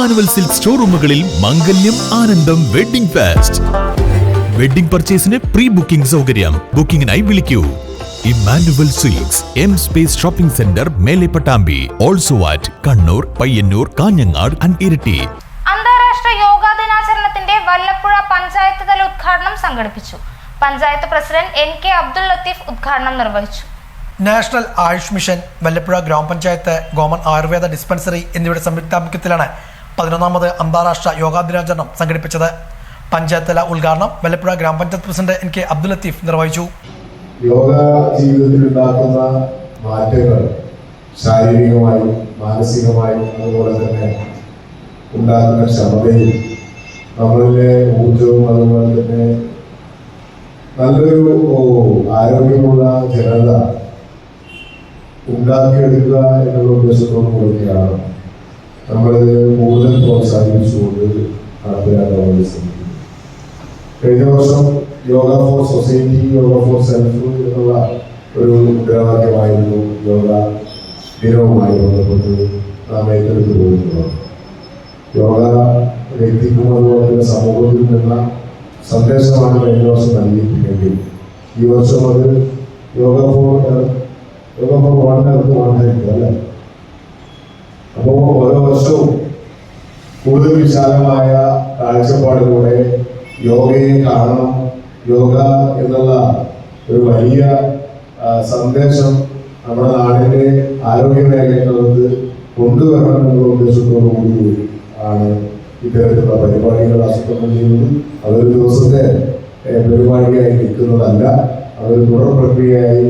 Emmanuel silk ഷോറൂമുകളിൽ മംഗല്യം ആനന്ദം വെഡിംഗ് ഫാസ്റ്റ്. വെഡിംഗ് പർച്ചേസിന് പ്രീ ബുക്കിംഗ് സൗകര്യം. ബുക്കിംഗിനായി വിളിക്കൂ. Emmanuel silks M space shopping centre മേലെ Pattambi. Also at Kannur Payyanur Kanhangad and Iritty. അന്താരാഷ്ട്ര യോഗാ ദിനാചരണത്തിന്റെ വല്ലപ്പുഴ പഞ്ചായത്ത് തല ഉദ്ഘാടനം സംഘടിപ്പിച്ചു. Panchayat president N K Abdul Latheef ഉദ്ഘാടനം നിർവഹിച്ചു. നാഷണൽ ആയുഷ് മിഷൻ വല്ലപ്പുഴ ഗ്രാമപഞ്ചായത്ത് ഗോമൻ ആയുർവേദ ഡിസ്പെൻസറി എന്നിവയുടെ സംയുക്താഭിമുഖ്യത്തിലാണ് പതിനൊന്നാമത് അന്താരാഷ്ട്ര യോഗാ ദിനാചരണം സംഘടിപ്പിച്ചത്. പഞ്ചായത്ത് തല ഉദ്ഘാടനം Vallappuzha grama panchayat president N K Abdul Latheef നിർവഹിച്ചു. യോഗ ജീവിതത്തിൽ ഉണ്ടാക്കുന്ന മാറ്റങ്ങൾ ശാരീരികമായും മാനസികമായും അതുപോലെ തന്നെ ഉണ്ടാക്കുന്ന ക്ഷമതയും നമ്മളിലെ ഊർജവും അതുപോലെ തന്നെ നല്ലൊരു ആരോഗ്യമുള്ള ജനത ഉണ്ടാക്കിയെടുക്കുക എന്നുള്ള ഉദ്ദേശത്തോടു കൂടിയാണ് നമ്മൾ കൂടുതൽ പ്രോത്സാഹിപ്പിച്ചുകൊണ്ട് നടപ്പിലാക്കാൻ വേണ്ടി കഴിഞ്ഞ വർഷം yoga for society yoga for self എന്നുള്ള ഒരു മുദ്രാവാക്യമായിരുന്നു യോഗ ദിനവുമായി ബന്ധപ്പെട്ട് നാം ഏറ്റെടുത്തു പോകുന്നത് യോഗ വ്യക്തിക്കും അതുപോലെ തന്നെ സമൂഹത്തിൽ നിന്ന സന്ദേശമാണ് കഴിഞ്ഞ വർഷം നൽകിയിട്ടുണ്ടെങ്കിൽ ഈ വർഷം അത് yoga for yoga for one earth one health അല്ലേ അപ്പോൾ ഓരോ വർഷവും കൂടുതൽ വിശാലമായ കാഴ്ചപ്പാടിലൂടെ യോഗയെ കാണണം. യോഗ എന്നുള്ള ഒരു വലിയ സന്ദേശം നമ്മുടെ നാടിന്റെ ആരോഗ്യ മേഖലയ്ക്കകത്ത് കൊണ്ടുവരണം എന്നുള്ള ഉദ്ദേശത്തോടു കൂടി ആണ് ഇത്തരത്തിലുള്ള പരിപാടികൾ ആസൂത്രണം ചെയ്യുന്നത്. അതൊരു ദിവസത്തെ പരിപാടിയായി നിൽക്കുന്നതല്ല. അതൊരു തുടർ പ്രക്രിയയായി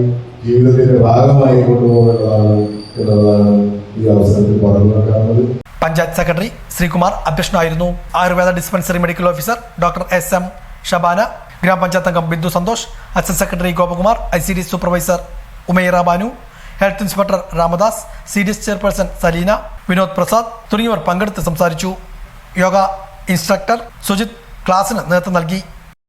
ജീവിതത്തിന്റെ ഭാഗമായി കൊണ്ടുപോകേണ്ടതാണ് എന്നുള്ളതാണ് ഈ അവസരത്തിൽ പറഞ്ഞു പഞ്ചായത്ത് സെക്രട്ടറി ശ്രീകുമാർ അധ്യക്ഷനായിരുന്നു. Ayurveda dispensary medical officer doctor S M Shabana grama panchayat അംഗം Bindu Santhosh assistant secretary Gopakumar I C D supervisor Umaira Banu health inspector Ramadas C D S chairperson Salina Vinod Prasad തുടങ്ങിയവർ പങ്കെടുത്ത് സംസാരിച്ചു. Yoga instructor Sujith ക്ലാസിന് നേതൃത്വം നൽകി.